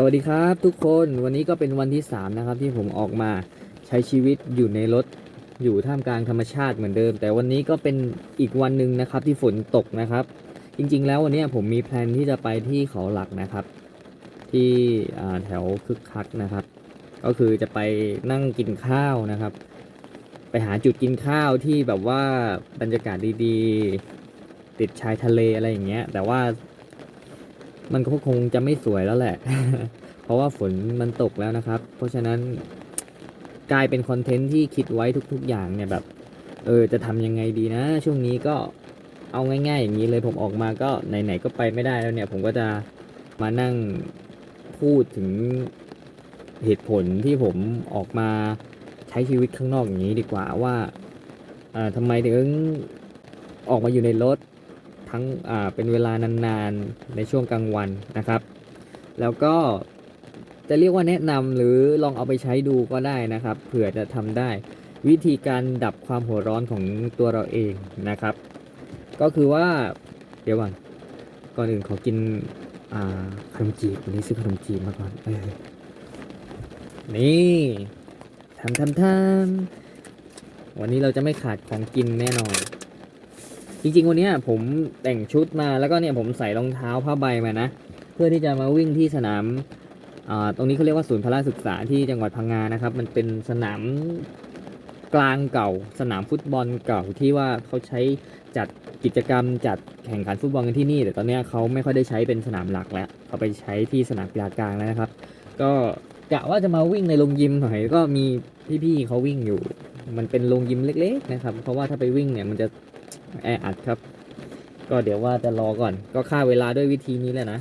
สวัสดีครับทุกคนวันนี้ก็เป็นวันที่ 3 นะครับ ที่ผมออกมาใช้ชีวิตอยู่ในรถอยู่ท่ามกลางธรรมชาติเหมือนเดิม แต่วันนี้ก็เป็นอีกวันหนึ่งนะครับที่ฝนตกนะครับ จริงๆ แล้ววันนี้ผมมีแพลนที่จะไปที่เขาหลักนะครับ ที่แถวคึกคักนะครับ ก็คือจะไปนั่งกินข้าวนะครับ ไปหาจุดกินข้าวที่แบบว่าบรรยากาศดีๆ ติดชายทะเลอะไรอย่างเงี้ย แต่ว่า มันก็คงจะไม่สวยแล้วแหละ เพราะว่าฝนมันตกแล้วนะครับ เพราะฉะนั้นกลายเป็นคอนเทนต์ที่คิดไว้ทุก ๆ อย่างเนี่ยแบบ เออจะทำยังไงดีนะ ช่วงนี้ก็เอาง่ายๆ อย่างนี้เลยผมออกมาก็ไหนๆก็ไปไม่ได้แล้วเนี่ย ผมก็จะมานั่งพูดถึงเหตุผลที่ผมออกมาใช้ชีวิตข้างนอกอย่างนี้ดีกว่าว่าอ่อทำไมถึงออกมาอยู่ในรถ ทั้งเป็นเวลานานๆ ในช่วงกลางวันนะครับ แล้วก็จะเรียกว่าแนะนำหรือลองเอาไปใช้ดูก็ได้นะครับ เผื่อจะทำได้ วิธีการดับความหัวร้อนของตัวเราเองนะครับ ก็คือว่าเดี๋ยวก่อนก่อนอื่นขอกินขนมจีบวันนี้ซื้อขนมจีบมาก่อนเออนี่ทำทำทำวันนี้เราจะไม่ขาดของกินแน่นอน จริงๆวันนี้ผมแต่งชุดมาแล้วก็เนี่ยผมใส่รองเท้าผ้าใบมานะ เพื่อที่จะมาวิ่งที่สนามาตรงนี้เขาเรียกว่าศูนย์พละศึกษาที่จังหวัดพังงานะครับ มันเป็นสนามกลางเก่า สนามฟุตบอลเก่าที่ว่าเขาใช้จัดกิจกรรม จัดแข่งขันฟุตบอลกันที่นี่แต่ตอนนี้เขาไม่ค่อยได้ใช้เป็นสนามหลักแล้วเขาไปใช้ที่สนามกีฬากลางแล้วนะครับ ก็กะว่าจะมาวิ่งในโรงยิมหน่อยก็มีพี่ๆเขาวิ่งอยู่ มันเป็นโรงยิมเล็ก ๆ นะครับ เพราะว่าถ้าไปวิ่งเนี่ยมันจะ แออัดครับ ก็เดี๋ยวว่าจะรอก่อน ก็ฆ่าเวลาด้วยวิธีนี้แหละนะ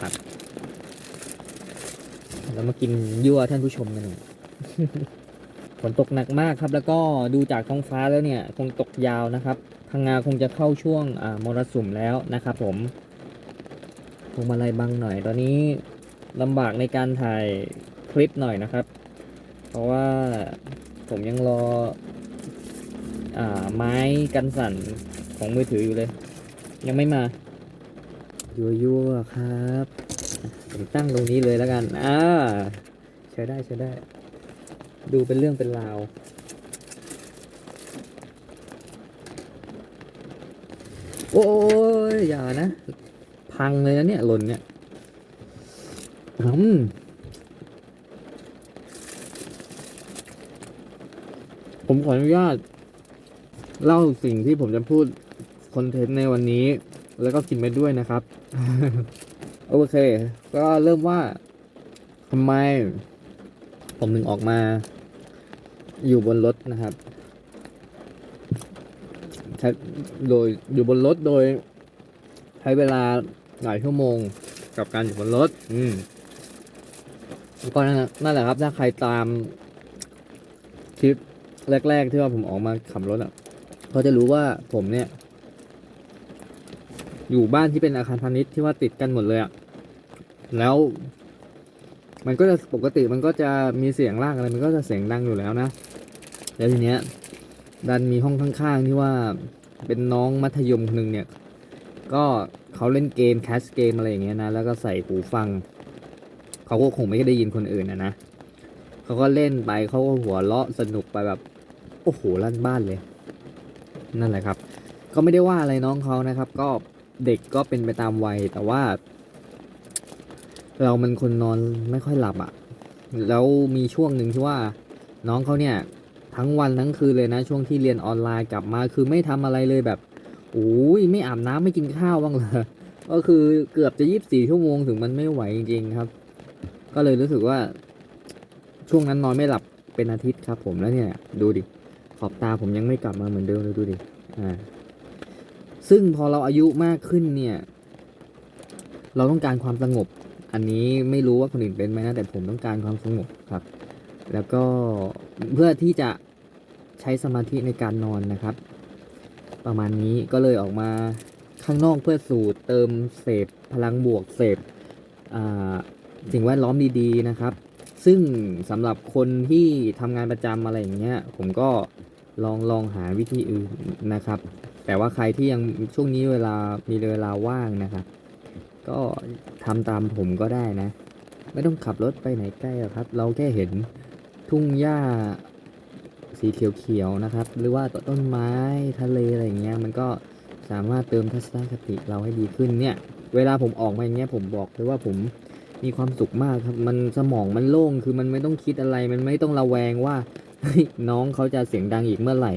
ครับแล้วมากินยั่วท่านผู้ชมกันหน่อยฝนตกหนักมากครับ แล้วก็ดูจากท้องฟ้าแล้วเนี่ย คงตกยาวนะครับพังงาคงจะเข้าช่วงมรสุมแล้วนะครับผมพวงมาลัยบังหน่อย ตอนนี้ลำบากในการถ่ายคลิปหน่อยนะครับ เพราะว่าผมยังรอ ไม้กันสั่นของมือถืออยู่เลย ยังไม่มายั่วยัวๆครับผมตั้งตรงนี้เลยแล้วกัน อ่า ใช้ได้ใช้ได้ ดูเป็นเรื่องเป็นราว โอ้ยอย่านะ พังเลยนะเนี่ย หล่นเนี่ยอืมผมขออนุญาต เล่าสิ่งที่ผมจะพูดคอนเทนต์ในวันนี้ แล้วก็กินไปด้วยนะครับ โอเค ก็เริ่มว่าทำไม ผมถึงออกมา อยู่บนรถนะครับใช้โดยอยู่บนรถโดย ใช้เวลาหลายชั่วโมงกับการอยู่บนรถ อืมก็นั่นนั่นแหละครับ ถ้าใครตามคลิปแรก ๆ ที่ว่าผมออกมาขับรถอะ เขาจะรู้ว่าผมเนี่ย อยู่บ้านที่เป็นอาคารพาณิชย์ที่ว่าติดกันหมดเลยอะแล้ว มันก็จะปกติมันก็จะมีเสียงลากอะไร มันก็จะเสียงดังอยู่แล้วนะแล้วทีเนี้ย ดันมีห้องข้างๆที่ว่าเป็นน้องมัธยมคนหนึ่งเนี่ย ก็เขาเล่นเกมแคสเกมอะไรอย่างเงี้ยนะ แล้วก็ใส่หูฟัง เขาก็คงไม่ได้ยินคนอื่นนะนะเขาก็เล่นไปเขาก็หัวเราะสนุกไปแบบ โอ้โหลั่นบ้านเลย นั่นแหละครับ ก็ไม่ได้ว่าอะไรน้องเขานะครับ ก็เด็กก็เป็นไปตามวัย แต่ว่า เรามันคนนอนไม่ค่อยหลับอะ่ะ แล้วมีช่วงหนึ่งที่ว่า น้องเขาเนี่ย ทั้งวันทั้งคืนเลยนะ ช่วงที่เรียนออนไลน์กลับมา คือไม่ทำอะไรเลยแบบโอ้ยไม่อาบน้ำไม่กินข้าวบ้างเลยก็คือเกือบจะยี่บสี่ชั่วโมงถึงมันไม่ไหวจริงๆครับ ก็เลยรู้สึกว่า ช่วงนั้นนอนไม่หลับเป็นอาทิตย์ครับผมแล้วเนี่ย ดูดิ ขอบตาผมยังไม่กลับมาเหมือนเดิมเลยดูดิ อ่า ซึ่งพอเราอายุมากขึ้นเนี่ย เราต้องการความสงบ อันนี้ไม่รู้ว่าคนอื่นเป็นไหมนะแต่ผมต้องการความสงบครับ แล้วก็เพื่อที่จะใช้สมาธิในการนอนนะครับ ประมาณนี้ก็เลยออกมาข้างนอกเพื่อสูดเติมเสพพลังบวกเสพสิ่งแวดล้อมดีๆนะครับ ซึ่งสำหรับคนที่ทำงานประจำอะไรอย่างเงี้ย ผมก็ลองลองหาวิธีอื่นนะครับ แต่ว่าใครที่ยังช่วงนี้เวลามีเวลาว่างนะครับ ก็ทำตามผมก็ได้นะ ไม่ต้องขับรถไปไหนใกล้หรอกครับ เราแค่เห็นทุ่งหญ้าสีเขียวๆนะครับ หรือว่าต้นไม้ทะเลอะไรอย่างเงี้ย มันก็สามารถเติมทัศนคติเราให้ดีขึ้นเนี่ย เวลาผมออกมาอย่างเงี้ยผมบอกเลยว่าผม มีความสุขมากครับ มันสมองมันโล่งคือมันไม่ต้องคิดอะไร มันไม่ต้องระแวงว่าน้องเขาจะเสียงดังอีกเมื่อไหร่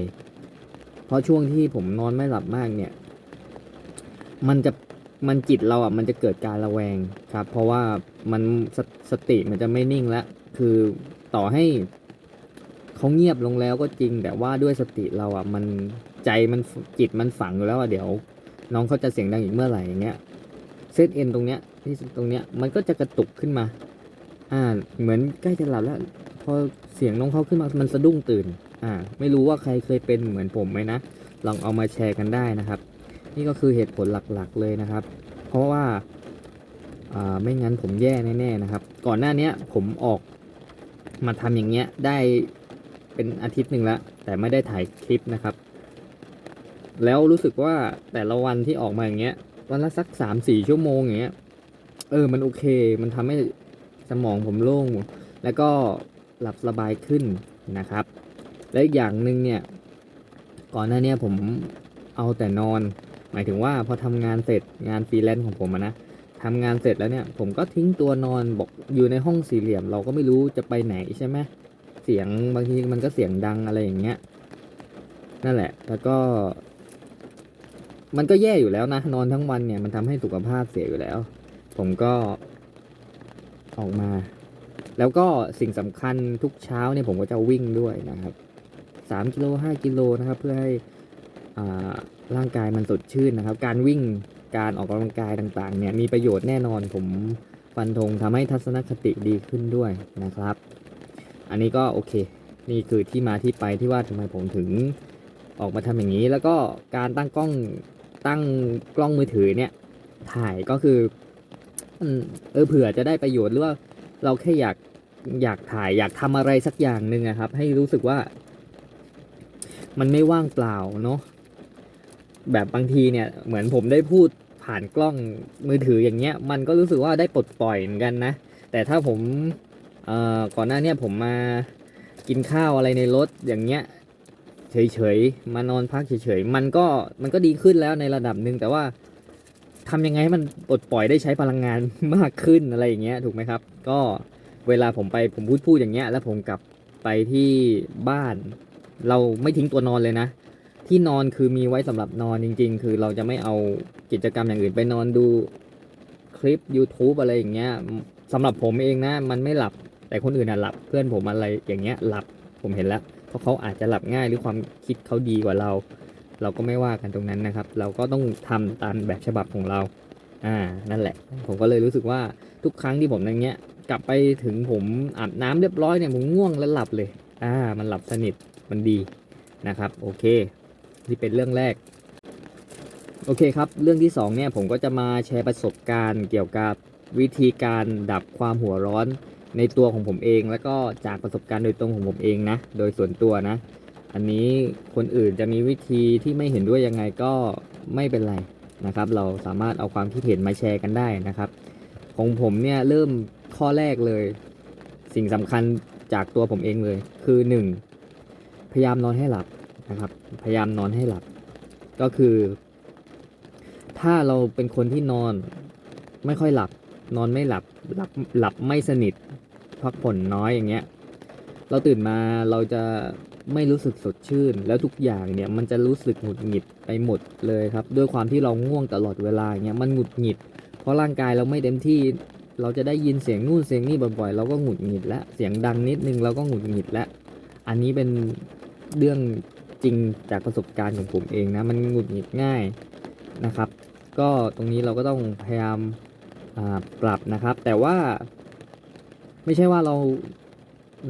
เพราะช่วงที่ผมนอนไม่หลับมากเนี่ย มันจะมันจิตเราอะมันจะเกิดการระแวงครับ เพราะว่ามันสสติมันจะไม่นิ่งแล้วคือต่อให้เขาเงียบลงแล้วก็จริง แต่ว่าด้วยสติเราอะมันใจมันจิตมันฝังอยู่แล้วอะเดี๋ยว น้องเขาจะเสียงดังอีกเมื่อไหร่อย่างเงี้ยเซตเอ็นตรงเนี้ย ที่ตรงเนี้ยมันก็จะกระตุกขึ้นมา อ่า เหมือนใกล้จะหลับแล้ว พอเสียงน้องเขาขึ้นมา มันสะดุ้งตื่น อ่า ไม่รู้ว่าใครเคยเป็นเหมือนผมไหมนะ ลองเอามาแชร์กันได้นะครับ นี่ก็คือเหตุผลหลักๆเลยนะครับ เพราะว่า อ่า ไม่งั้นผมแย่แน่ๆนะครับ ก่อนหน้าเนี้ยผมออกมาทำอย่างเงี้ยได้เป็นอาทิตย์หนึ่งแล้ว แต่ไม่ได้ถ่ายคลิปนะครับ แล้วรู้สึกว่าแต่ละวันที่ออกมาอย่างเงี้ย วันละสักสามสี่ชั่วโมงอย่างเงี้ย เออ มันโอเค มันทำให้สมองผมโล่ง แล้วก็หลับสบายขึ้นนะครับ และอีกอย่างหนึ่งเนี่ย ก่อนหน้านี้ผมเอาแต่นอน หมายถึงว่าพอทำงานเสร็จงานฟรีแลนซ์ของผมนะทำงานเสร็จแล้วเนี่ย ผมก็ทิ้งตัวนอนบอกอยู่ในห้องสี่เหลี่ยม เราก็ไม่รู้จะไปไหนใช่ไหมเสียงบางทีมันก็เสียงดังอะไรอย่างเงี้ยนั่นแหละ แล้วก็ มันก็แย่อยู่แล้วนะ นอนทั้งวันเนี่ย มันทำให้สุขภาพเสียอยู่แล้ว ผมก็ออกมา แล้วก็สิ่งสำคัญทุกเช้าเนี่ยผมก็จะวิ่งด้วยนะครับสามกิโลห้ากิโลนะครับ เพื่อให้อ่าร่างกายมันสดชื่นนะครับ การวิ่งการออกกำลังกายต่างๆ เนี่ยมีประโยชน์แน่นอนผมฟันธงทำให้ทัศนคติดีขึ้นด้วยนะครับ อันนี้ก็โอเค นี่คือที่มาที่ไปที่ว่าทำไมผมถึงออกมาทำอย่างนี้ แล้วก็การตั้งกล้องตั้งกล้องมือถือเนี่ยถ่ายก็คือ อืมเออเผื่อจะได้ประโยชน์หรือว่าเราแค่อยากอยากถ่ายอยากทำอะไรสักอย่างหนึ่งอะครับ ให้รู้สึกว่า มันไม่ว่างเปล่าเนาะแบบบางทีเนี่ย เหมือนผมได้พูดผ่านกล้องมือถืออย่างเงี้ย มันก็รู้สึกว่าได้ปลดปล่อยเหมือนกันนะ แต่ถ้าผมเอ่อก่อนหน้าเนี้ผมมากินข้าวอะไรในรถอย่างเงี้ยเฉยๆมานอนพักเฉยๆมันก็มันก็ดีขึ้นแล้วในระดับหนึ่งแต่ว่า ทำยังไงให้มันปลดปล่อยได้ใช้พลังงานมากขึ้นอะไรอย่างเงี้ยถูกไหมครับ ก็เวลาผมไปผมพูดพูดอย่างเงี้ย แล้วผมกลับไปที่บ้าน เราไม่ทิ้งตัวนอนเลยนะ ที่นอนคือมีไว้สำหรับนอนจริง ๆ คือเราจะไม่เอากิจกรรมอย่างอื่นไปนอนดูคลิป YouTube อะไรอย่างเงี้ยสำหรับผมเองนะ มันไม่หลับแต่คนอื่นอะหลับเพื่อนผมอะไรอย่างเงี้ยหลับผมเห็นแล้วเพราะเขาอาจจะหลับง่ายหรือความคิดเขาดีกว่าเรา เราก็ไม่ว่ากันตรงนั้นนะครับ เราก็ต้องทำตามแบบฉบับของเรา อ่า นั่นแหละ ผมก็เลยรู้สึกว่าทุกครั้งที่ผมอย่างเงี้ย กลับไปถึงผมอาบน้ำเรียบร้อยเนี่ยผมง่วงแล้วหลับเลย อ่า มันหลับสนิท มันดีนะครับ โอเค นี่เป็นเรื่องแรก โอเคครับ เรื่องที่สองเนี่ยผมก็จะมาแชร์ประสบการณ์เกี่ยวกับวิธีการดับความหัวร้อนในตัวของผมเอง แล้วก็จากประสบการณ์โดยตรงของผมเองนะ โดยส่วนตัวนะ อันนี้คนอื่นจะมีวิธีที่ไม่เห็นด้วยยังไงก็ไม่เป็นไรนะครับ เราสามารถเอาความคิดเห็นมาแชร์กันได้นะครับ ของผมเนี่ยเริ่มข้อแรกเลย สิ่งสำคัญจากตัวผมเองเลย คือ 1. พยายามนอนให้หลับนะครับ พยายามนอนให้หลับ ก็คือ ถ้าเราเป็นคนที่นอนไม่ค่อยหลับ นอนไม่หลับหลับหลับไม่สนิทพักผ่อนน้อยอย่างเงี้ย เราตื่นมาเราจะ ไม่รู้สึกสดชื่น แล้วทุกอย่างเนี่ยมันจะรู้สึกหงุดหงิดไปหมดเลยครับ ด้วยความที่เราง่วงตลอดเวลาเงี้ยมันหงุดหงิด เพราะร่างกายเราไม่เต็มที่ เราจะได้ยินเสียงนู่นเสียงนี่บ่อยๆ เราก็หงุดหงิดแล้วเสียงดังนิดนึงเราก็หงุดหงิดแล้วอันนี้เป็นเรื่องจริงจากประสบการณ์ของผมเองนะมันหงุดหงิดง่ายนะครับ ก็ตรงนี้เราก็ต้องพยายามปรับนะครับ แต่ว่าไม่ใช่ว่าเรา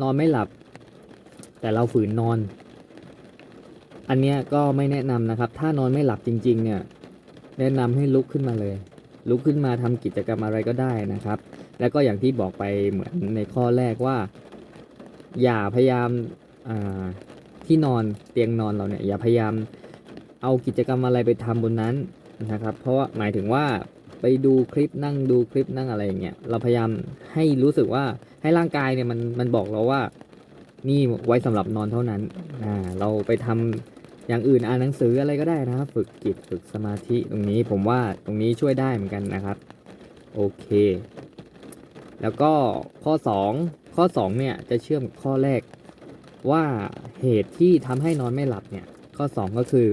นอนไม่หลับ แต่เราฝืนนอน อันเนี้ยก็ไม่แนะนำนะครับ ถ้านอนไม่หลับจริง ๆ เนี่ย แนะนำให้ลุกขึ้นมาเลย ลุกขึ้นมาทำกิจกรรมอะไรก็ได้นะครับ แล้วก็อย่างที่บอกไปเหมือนในข้อแรกว่า อย่าพยายามาที่นอนเตียงนอนเราเนี่ยอย่าพยายามเอากิจกรรมอะไรไปทำบนนั้นนะครับ เพราะว่าหมายถึงว่าไปดูคลิปนั่งดูคลิปนั่งอะไรอย่างเงี้ยเราพยายามให้รู้สึกว่าให้ร่างกายเนี่ยมันมันบอกเราว่า นี่ไว้สำหรับนอนเท่านั้นอ่าเราไปทำอย่างอื่นอ่านหนังสืออะไรก็ได้นะครับ ฝึกจิตฝึกสมาธิตรงนี้ผมว่าตรงนี้ช่วยได้เหมือนกันนะครับ โอเค แล้วก็ข้อ 2 ข้อ 2 เนี่ยจะเชื่อมข้อแรก ว่าเหตุที่ทำให้นอนไม่หลับเนี่ย ข้อ 2 ก็คือ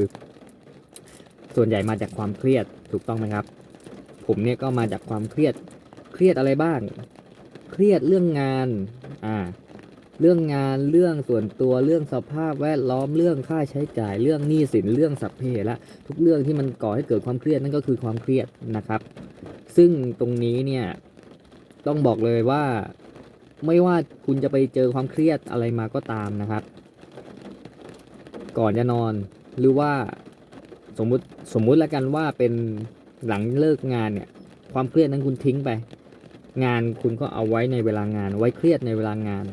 ส่วนใหญ่มาจากความเครียดถูกต้องไหมครับ ผมเนี่ยก็มาจากความเครียดเครียดอะไรบ้าง เครียดเรื่องงานอ่า เรื่องงานเรื่องส่วนตัวเรื่องสภาพแวดล้อมเรื่องค่าใช้จ่าย เรื่องหนี้สินเรื่องสัพเพละทุกเรื่องที่มันก่อให้เกิดความเครียดนั่นก็คือความเครียดนะครับ ซึ่งตรงนี้เนี่ยต้องบอกเลยว่าไม่ว่าคุณจะไปเจอความเครียดอะไรมาก็ตามนะครับ ก่อนจะนอนหรือว่าสมมุติสมมุติแล้วกันว่าเป็นหลังเลิกงานเนี่ย ความเครียดนั้นคุณทิ้งไป งานคุณก็เอาไว้ในเวลางาน ไว้เครียดในเวลางาน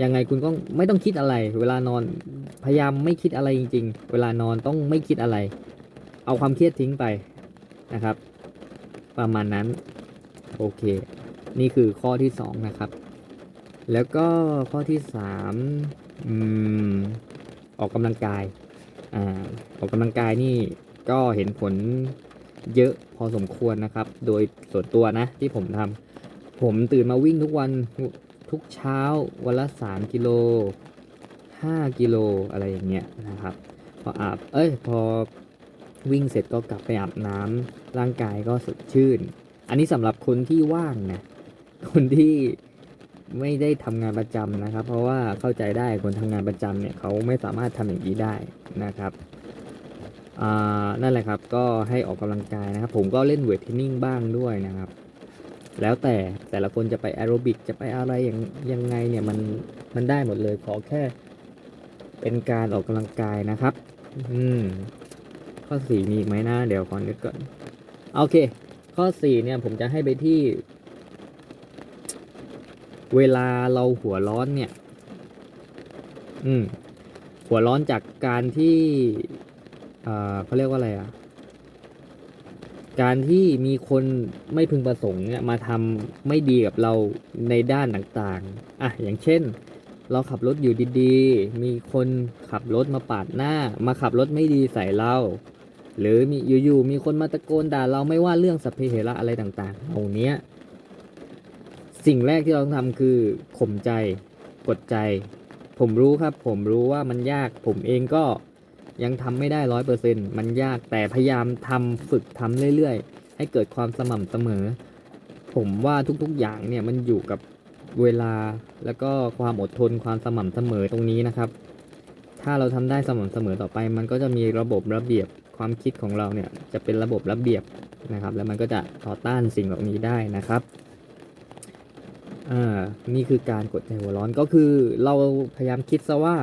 ยังไงคุณก็ไม่ต้องคิดอะไร เวลานอนพยายามไม่คิดอะไรจริง ๆ เวลานอนต้องไม่คิดอะไร เอาความเครียดทิ้งไปนะครับ ประมาณนั้น โอเค นี่คือข้อที่สองนะครับ แล้วก็ข้อที่สามอืมออกกำลังกายอ่าออกกำลังกายนี่ก็เห็นผลเยอะพอสมควรนะครับ โดยส่วนตัวนะที่ผมทำผมตื่นมาวิ่งทุกวัน ทุกเช้าวันละ 3 กิโล 5 กิโลอะไรอย่างเงี้ยนะครับ พออาบเอ้ยพอวิ่งเสร็จก็กลับไปอาบน้ำร่างกายก็สดชื่น อันนี้สำหรับคนที่ว่างนะคนที่ไม่ได้ทำงานประจำนะครับ เพราะว่าเข้าใจได้คนทำงานประจำเนี่ยเขาไม่สามารถทำอย่างนี้ได้นะครับอ่านั่นแหละครับก็ให้ออกกำลังกายนะครับ ผมก็เล่นเวทเทรนนิ่งบ้างด้วยนะครับ แล้วแต่แต่ละคนจะไปแอโรบิกจะไปอะไรอย่างยังไงเนี่ยมันมันได้หมดเลยขอแค่ เป็นการออกกำลังกายนะครับ อืมข้อสี่มีไหมนะเดี๋ยวก่อนนึกก่อนโอเค ข้อสี่เนี่ยผมจะให้ไปที่ เวลาเราหัวร้อนเนี่ย อืม หัวร้อนจากการที่เอ่อเขาเรียกว่าอะไรอะ การที่มีคนไม่พึงประสงค์เนี่ยมาทำไม่ดีกับเราในด้านต่างๆ อะ อย่างเช่น เราขับรถอยู่ดีๆ มีคนขับรถมาปาดหน้า มาขับรถไม่ดีใส่เรา หรือมีอยู่ๆ มีคนมาตะโกนด่าเราไม่ว่าเรื่องสัพเพเหระอะไรต่างๆเหล่านี้สิ่งแรกที่เราต้องทำคือข่มใจ กดใจ ผมรู้ครับ ผมรู้ว่ามันยาก ผมเองก็ ยังทำไม่ได้ร้อยเปอร์เซ็นมันยากแต่พยายามทำฝึกทำเรื่อยๆ ให้เกิดความสม่ำเสมอ ผมว่าทุกๆอย่างเนี่ยมันอยู่กับเวลาแล้วก็ความอดทนความสม่ำเสมอตรงนี้นะครับ ถ้าเราทำได้สม่ำเสมอต่อไป มันก็จะมีระบบระเบียบความคิดของเราเนี่ยจะเป็นระบบระเบียบนะครับ แล้วมันก็จะต่อต้านสิ่งเหล่านี้ได้นะครับอ่านี่คือการกดใจหัวร้อนก็คือเราพยายามคิดซะว่า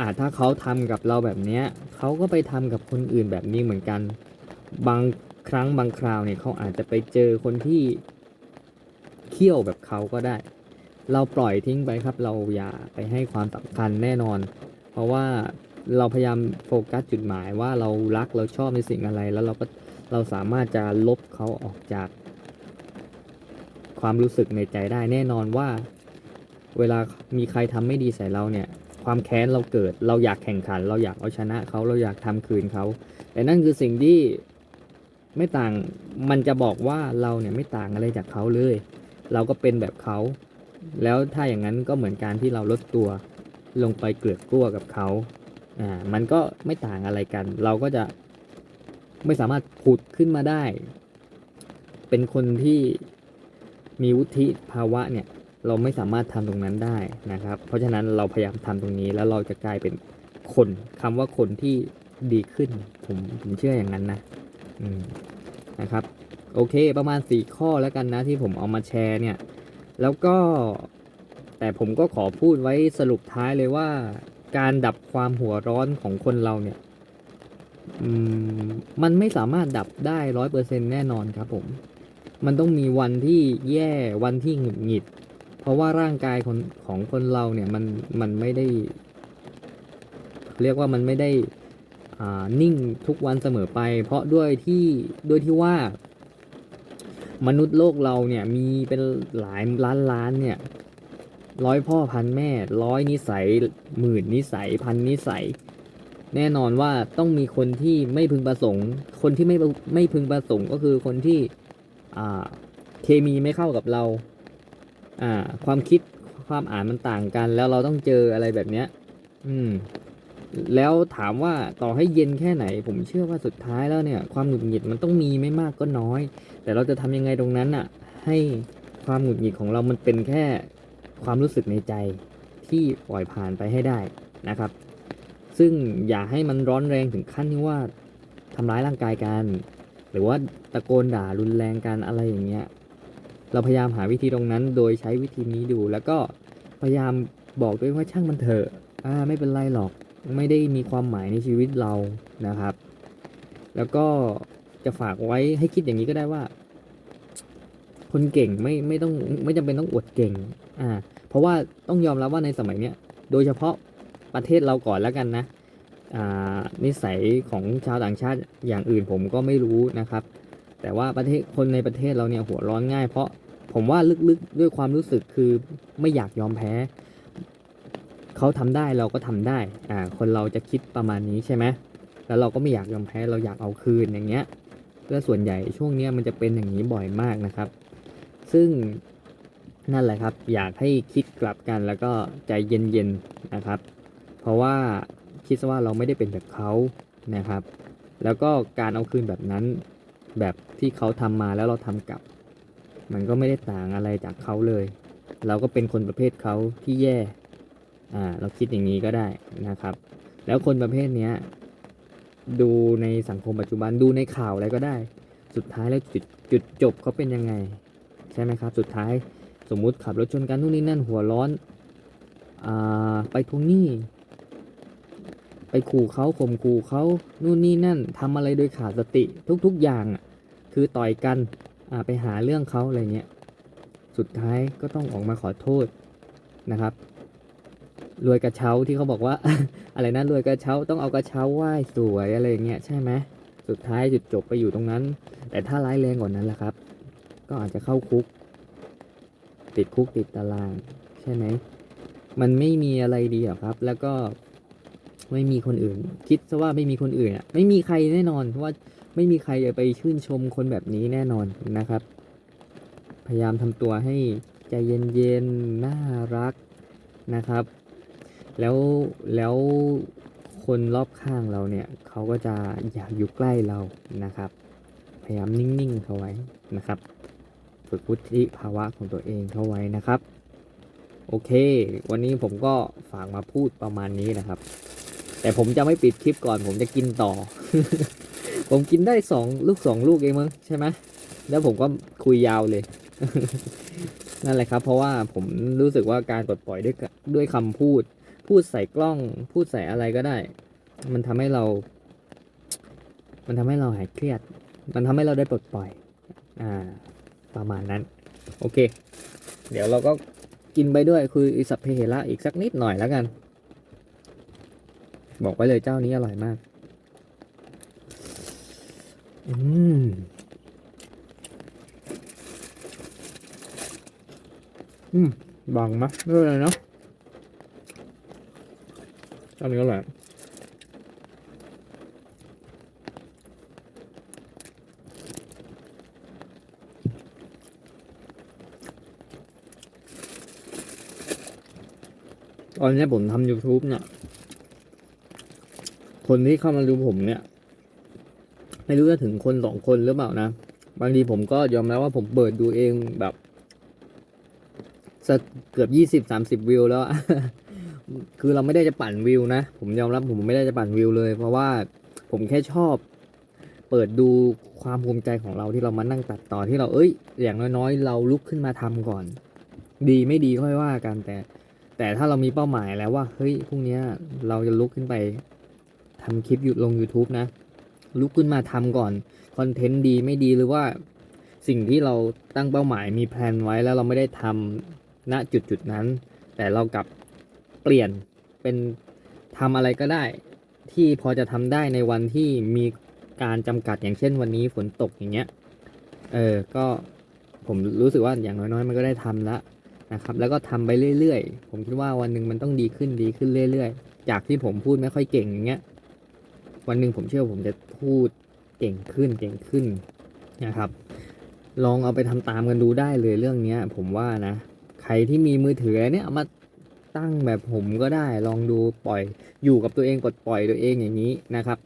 อ่าถ้าเขาทำกับเราแบบเนี้ยเขาก็ไปทำกับคนอื่นแบบนี้เหมือนกัน บางครั้งบางคราวเนี่ยเขาอาจจะไปเจอคนที่เขี้ยวแบบเขาก็ได้ เราปล่อยทิ้งไปครับ เราอย่าไปให้ความสำคัญแน่นอน เพราะว่าเราพยายามโฟกัสจุดหมายว่าเรารักเราชอบในสิ่งอะไร แล้วเราก็เราสามารถจะลบเขาออกจาก ความรู้สึกในใจได้แน่นอนว่า เวลามีใครทำไม่ดีใส่เราเนี่ย ความแค้นเราเกิด เราอยากแข่งขัน เราอยากเอาชนะเขาเราอยากทำคืนเขาแต่นั่นคือสิ่งที่ไม่ต่างมันจะบอกว่าเราเนี่ยไม่ต่างอะไรจากเขาเลย เราก็เป็นแบบเขา แล้วถ้าอย่างนั้นก็เหมือนการที่เราลดตัวลงไปเกลือกกลัวกับเขาอ่ามันก็ไม่ต่างอะไรกัน เราก็จะไม่สามารถผุดขึ้นมาได้ เป็นคนที่มีวุฒิภาวะเนี่ย เราไม่สามารถทำตรงนั้นได้นะครับ เพราะฉะนั้นเราพยายามทำตรงนี้แล้วเราจะกลายเป็นคนคำว่าคนที่ดีขึ้น ผมผมเชื่ออย่างนั้นนะอืมนะครับ โอเคประมาณสี่ข้อแล้วกันนะที่ผมเอามาแชร์เนี่ย แล้วก็ แต่ผมก็ขอพูดไว้สรุปท้ายเลยว่า การดับความหัวร้อนของคนเราเนี่ยมมันไม่สามารถดับได้ร้อยเปอร์เซ็นแน่นอนครับผม มันต้องมีวันที่แย่วันที่หงุดหงิด เพราะว่าร่างกายของของคนเราเนี่ยมันมันไม่ได้ เรียกว่ามันไม่ได้นิ่งทุกวันเสมอไป เพราะด้วยที่ด้วยที่ว่ามนุษย์โลกเราเนี่ยมีเป็นหลายล้านล้านเนี่ยร้อยพ่อพันแม่ร้อยนิสัยหมื่นนิสัยพันนิสัย แน่นอนว่าต้องมีคนที่ไม่พึงประสงค์ คนที่ไม่ไม่พึงประสงค์ก็คือคนที่เคมีไม่เข้ากับเรา อ่า ความคิดความอ่านมันต่างกัน แล้วเราต้องเจออะไรแบบเนี้ย อืม แล้วถามว่าต่อให้เย็นแค่ไหน ผมเชื่อว่าสุดท้ายแล้วเนี่ย ความหงุดหงิดมันต้องมีไม่มากก็น้อย แต่เราจะทำยังไงตรงนั้นอะ ให้ความหงุดหงิดของเรามันเป็นแค่ความรู้สึกในใจที่ปล่อยผ่านไปให้ได้นะครับ ซึ่งอย่าให้มันร้อนแรงถึงขั้นที่ว่าทำร้ายร่างกายกัน หรือว่าตะโกนด่ารุนแรงกันอะไรอย่างเงี้ย เราพยายามหาวิธีตรงนั้น โดยใช้วิธีนี้ดู แล้วก็พยายามบอกด้วยว่าช่างมันเถอะอ่าไม่เป็นไรหรอก ไม่ได้มีความหมายในชีวิตเรานะครับ แล้วก็จะฝากไว้ให้คิดอย่างนี้ก็ได้ว่า คนเก่งไม่ไม่ต้องไม่จำเป็นต้องอวดเก่ง อ่า เพราะว่าต้องยอมรับว่าในสมัยเนี้ยโดยเฉพาะประเทศเราก่อนแล้วกันนะอ่านิสัยของชาวต่างชาติอย่างอื่นผมก็ไม่รู้นะครับ แต่ว่าประเทศคนในประเทศเราเนี่ยหัวร้อนง่าย เพราะผมว่าลึกๆด้วยความรู้สึกคือไม่อยากยอมแพ้ เขาทำได้เราก็ทำได้อ่าคนเราจะคิดประมาณนี้ใช่ไหมแล้วเราก็ไม่อยากยอมแพ้เราอยากเอาคืนอย่างเงี้ยแล้วส่วนใหญ่ช่วงเนี้ยมันจะเป็นอย่างนี้บ่อยมากนะครับ ซึ่งนั่นแหละครับ อยากให้คิดกลับกันแล้วก็ใจเย็นๆนะครับ เพราะว่าคิดซะว่าเราไม่ได้เป็นแบบเขานะครับ แล้วก็การเอาคืนแบบนั้นแบบ ที่เขาทำมาแล้วเราทำกลับ มันก็ไม่ได้ต่างอะไรจากเขาเลย เราก็เป็นคนประเภทเขาที่แย่อ่าเราคิดอย่างนี้ก็ได้นะครับ แล้วคนประเภทเนี้ยดูในสังคมปัจจุบันดูในข่าวอะไรก็ได้ สุดท้ายแล้วจุดจุดจบเขาเป็นยังไง ใช่ไหมครับ สุดท้ายสมมุติขับรถชนกันนู่นนี่นั่นหัวร้อนอ่าไปทวงหนี้ไปขู่เขาข่มขู่เขานู่นนี่นั่นทำอะไรโดยขาดสติทุกๆอย่างอะ คือต่อยกันไปหาเรื่องเขาอะไรเงี้ย สุดท้ายก็ต้องออกมาขอโทษนะครับ รวยกระเช้าที่เขาบอกว่า อะไรนะรวยกระเช้าต้องเอากระเช้าไหว้สวยอะไรอย่างเงี้ยใช่ไหมสุดท้ายจุดจบไปอยู่ตรงนั้น แต่ถ้าร้ายแรงกว่านั้นล่ะครับ ก็อาจจะเข้าคุก ติดคุกติดตาราง ใช่ไหมมันไม่มีอะไรดีหรอกครับ แล้วก็ ไม่มีคนอื่น คิดซะว่าไม่มีคนอื่นอะไม่มีใครแน่นอนเพราะว่าไม่มีใครจะไปชื่นชมคนแบบนี้แน่นอนนะครับ พยายามทำตัวให้ใจเย็นๆน่ารักนะครับ แล้วแล้วคนรอบข้างเราเนี่ยเขาก็จะอยากอยู่ใกล้เรานะครับ พยายามนิ่งๆเขาไว้นะครับ ฝึกวุฒิภาวะของตัวเองเข้าไว้นะครับ โอเค วันนี้ผมก็ฝากมาพูดประมาณนี้นะครับ แต่ผมจะไม่ปิดคลิปก่อน ผมจะกินต่อ ผมกินได้สองลูกสองลูกเองมั้งใช่ไหมแล้วผมก็คุยยาวเลย นั่นแหละครับ เพราะว่าผมรู้สึกว่าการปลดปล่อยด้วยด้วยคำพูด พูดใส่กล้อง พูดใส่อะไรก็ได้ มันทำให้เรา มันทำให้เราหายเครียด มันทำให้เราได้ปลดปล่อย อ่า ประมาณนั้น โอเค เดี๋ยวเราก็กินไปด้วยคือสัพเพเหระอีกสักนิดหน่อยแล้วกัน บอกไว้เลยเจ้านี้อร่อยมาก อืมอืมบังมะไม่เป็นไรเนาะเจ้านี้อร่อยตอนนี้ผมทำ YouTube เนี่ย คนที่เข้ามาดูผมเนี่ย ไม่รู้จะถึงคนสองคนหรือเปล่านะ บางทีผมก็ยอมรับว่าผมเปิดดูเองแบบสเกือบยี่สิบสามสิบวิวแล้วคือเราไม่ได้จะปั่นวิวนะ ผมยอมรับผมไม่ได้จะปั่นวิวเลย เพราะว่าผมแค่ชอบ เปิดดูความภูมิใจของเราที่เรามานั่งตัดต่อที่เราเอ้ย อย่างน้อยๆ เราลุกขึ้นมาทำก่อน ดีไม่ดีค่อยว่ากันแต่ แต่ถ้าเรามีเป้าหมายแล้วว่าเฮ้ยพรุ่งนี้เราจะลุกขึ้นไป ทำคลิปอยู่ลง YouTube นะ ลุกขึ้นมาทำก่อนคอนเทนต์ดีไม่ดีหรือว่าสิ่งที่เราตั้งเป้าหมายมีแพลนไว้แล้วเราไม่ได้ทำณจุดจุดนั้น แต่เรากลับเปลี่ยนเป็นทำอะไรก็ได้ ที่พอจะทำได้ในวันที่มีการจำกัดอย่างเช่นวันนี้ฝนตกอย่างเงี้ยเออก็ผมรู้สึกว่าอย่างน้อยๆ มันก็ได้ทำล้วนะครับแล้วก็ทำไปเรื่อยๆ ผมคิดว่าวันหนึ่งมันต้องดีขึ้นดีขึ้นเรื่อยๆ จากที่ผมพูดไม่ค่อยเก่งอย่างเงี้ย วันหนึ่งผมเชื่อผมจะพูดเก่งขึ้นเก่งขึ้นนะครับ ลองเอาไปทำตามกันดูได้เลยเรื่องเนี้ย ผมว่านะ ใครที่มีมือถือเนี่ยเอามาตั้งแบบผมก็ได้ ลองดูปล่อยอยู่กับตัวเองกดปล่อยตัวเองอย่างนี้นะครับ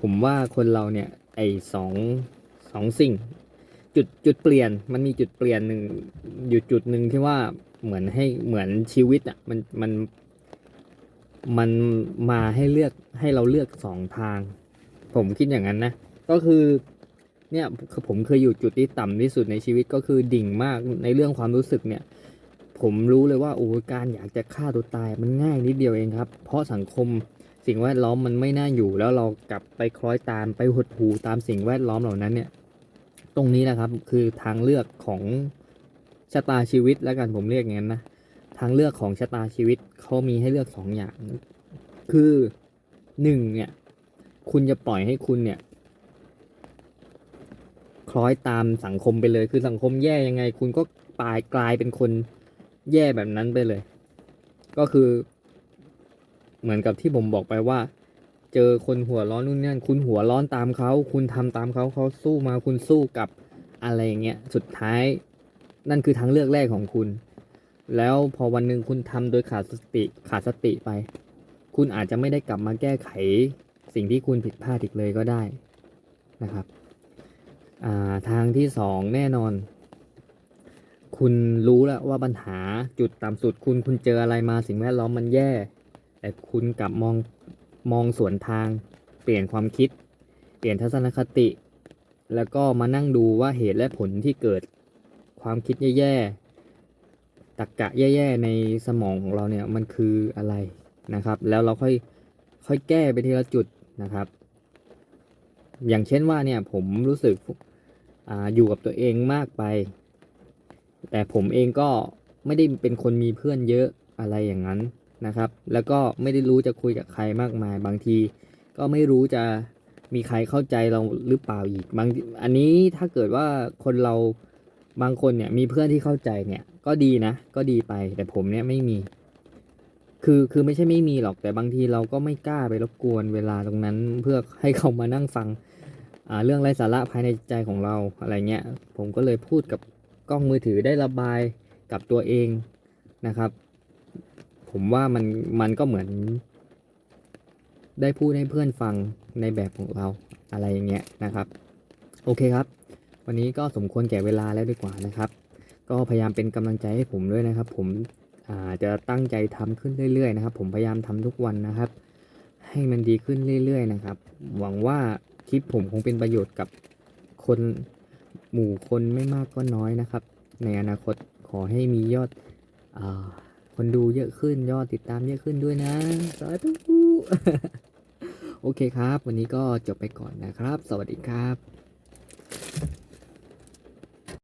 ผมว่าคนเราเนี่ยไอสองสองสิ่ง จุดจุดเปลี่ยนมันมีจุดเปลี่ยนหนึ่งอยู่จุดหนึ่งที่ว่าเหมือนให้เหมือนชีวิตอะมันมัน มันมาให้เลือกให้เราเลือกสองทาง ผมคิดอย่างนั้นนะ ก็คือเนี่ยผมเคยอยู่จุดที่ต่ำที่สุดในชีวิตก็คือดิ่งมากในเรื่องความรู้สึกเนี่ย ผมรู้เลยว่าโอ้การอยากจะฆ่าตัวตายมันง่ายนิดเดียวเองครับ เพราะสังคมสิ่งแวดล้อมมันไม่น่าอยู่ แล้วเรากลับไปคล้อยตามไปหดหูตามสิ่งแวดล้อมเหล่านั้นเนี่ย ตรงนี้นะครับคือทางเลือกของชะตาชีวิตแล้วกันผมเรียกงั้นนะ ทางเลือกของชะตาชีวิตเขามีให้เลือกสองอย่าง คือหนึ่งเนี่ย คุณจะปล่อยให้คุณเนี่ย คล้อยตามสังคมไปเลย คือสังคมแย่ยังไง คุณก็ปลายกลายเป็นคนแย่แบบนั้นไปเลย ก็คือ เหมือนกับที่ผมบอกไปว่า เจอคนหัวร้อนนู่นนี่คุณหัวร้อนตามเขาคุณทำตามเขาเขาสู้มาคุณสู้กับอะไรอย่างเงี้ยสุดท้าย นั่นคือทางเลือกแรกของคุณ แล้วพอวันหนึ่งคุณทำโดยขาดสติขาดสติไป คุณอาจจะไม่ได้กลับมาแก้ไขสิ่งที่คุณผิดพลาดอีกเลยก็ได้นะครับาทางที่สองแน่นอน คุณรู้แล้วว่าปัญหาจุดต่ำสุดคุณคุณเจออะไรมาสิ่งแวดล้อมมันแย่ แต่คุณกลับมองมองสวนทาง เปลี่ยนความคิด เปลี่ยนทัศนคติ แล้วก็มานั่งดูว่าเหตุและผลที่เกิดความคิดแย่ ตักกะแย่ๆในสมองของเราเนี่ยมันคืออะไรนะครับ แล้วเราค่อยค่อยแก้ไปทีละจุดนะครับ อย่างเช่นว่าเนี่ยผมรู้สึกอาอยู่กับตัวเองมากไป แต่ผมเองก็ไม่ได้เป็นคนมีเพื่อนเยอะอะไรอย่างนั้นนะครับ แล้วก็ไม่ได้รู้จะคุยกับใครมากมาย บางที ก็ไม่รู้จะมีใครเข้าใจเราหรือเปล่าอีกบางอันนี้ถ้าเกิดว่าคนเรา บางคนเนี่ยมีเพื่อนที่เข้าใจเนี่ยก็ดีนะ ก็ดีไปแต่ผมเนี่ยไม่มี คือคือไม่ใช่ไม่มีหรอกแต่บางทีเราก็ไม่กล้าไปรบกวนเวลาตรงนั้น เพื่อให้เขามานั่งฟังอ่าเรื่องไร้สาระภายในใจของเราอะไรเงี้ยผมก็เลยพูดกับกล้องมือถือได้ระบายกับตัวเองนะครับ ผมว่ามันมันก็เหมือน ได้พูดให้เพื่อนฟังในแบบของเราอะไรอย่างเงี้ยนะครับ โอเคครับ วันนี้ก็สมควรแก่เวลาแล้วดีกว่านะครับ ก็พยายามเป็นกำลังใจให้ผมด้วยนะครับ ผมอาจะตั้งใจทำขึ้นเรื่อยๆนะครับ ผมพยายามทำทุกวันนะครับ ให้มันดีขึ้นเรื่อย ๆ นะครับ หวังว่าคลิปผมคงเป็นประโยชน์กับคนหมู่คนไม่มากก็น้อยนะครับ ในอนาคตขอให้มียอดอคนดูเยอะขึ้นยอดติดตามเยอะขึ้นด้วยนะสาธุโอเคครับ วันนี้ก็จบไปก่อนนะครับ สวัสดีครับ